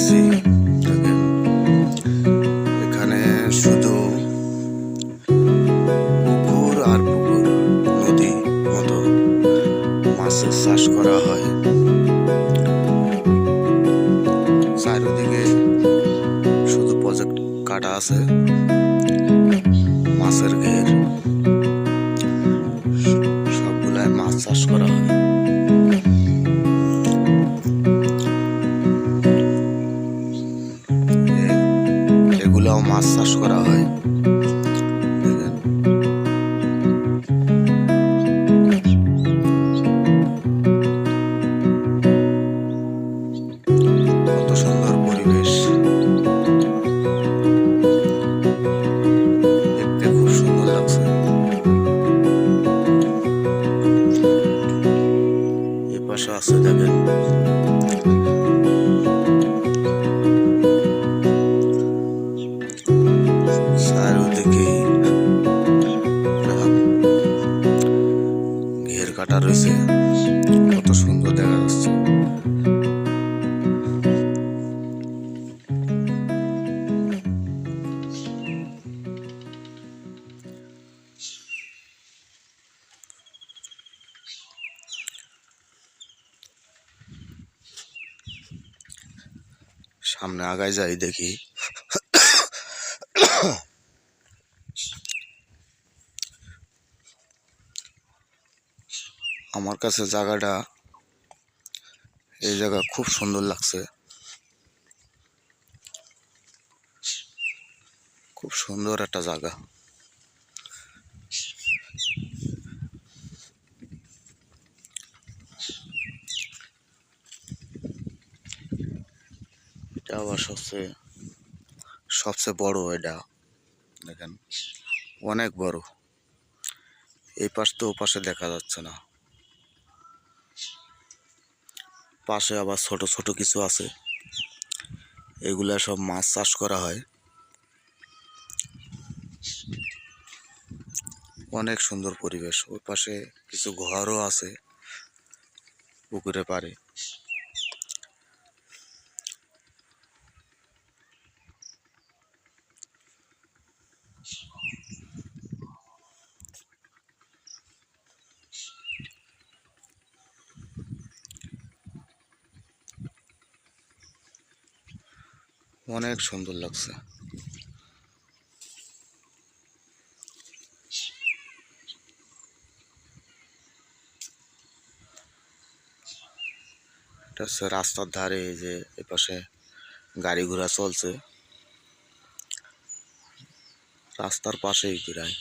এসেছি এখানে শুধু পুকুর আর পুকুর, নদী মতো মাছের চাষ করা হয়। চারিদিকে শুধু প্রজেক্ট কাটা আছে। মাছের ঘের সবগুলাই মাছ চাষ করা হয়। মাছ চাষ করা হয়। পাশে আছে দেখেন। কাটা রয়েছে। কত সুন্দর দেখা যাচ্ছে। সামনে আগায় যাই দেখি। আমার কাছে জায়গাটা এই জায়গা খুব সুন্দর লাগছে। খুব সুন্দর একটা জায়গা। এটা আবার সবচেয়ে সবচেয়ে বড় এটা। দেখেন, অনেক বড়। এই পাশ তো ও পাশে দেখা যাচ্ছে না। পাশে আবার ছোট ছোট কিছু আছে। এগুলা সব মাছ চাষ করা হয়। অনেক সুন্দর পরিবেশ। ওই পাশে কিছু ঘরও আছে পুকুরে পারে অনেক সুন্দর লাগছে। এটা হচ্ছে রাস্তার ধারে এই যে এপাশে গাড়ি ঘোড়া চলছে। রাস্তার পাশেই প্রায়।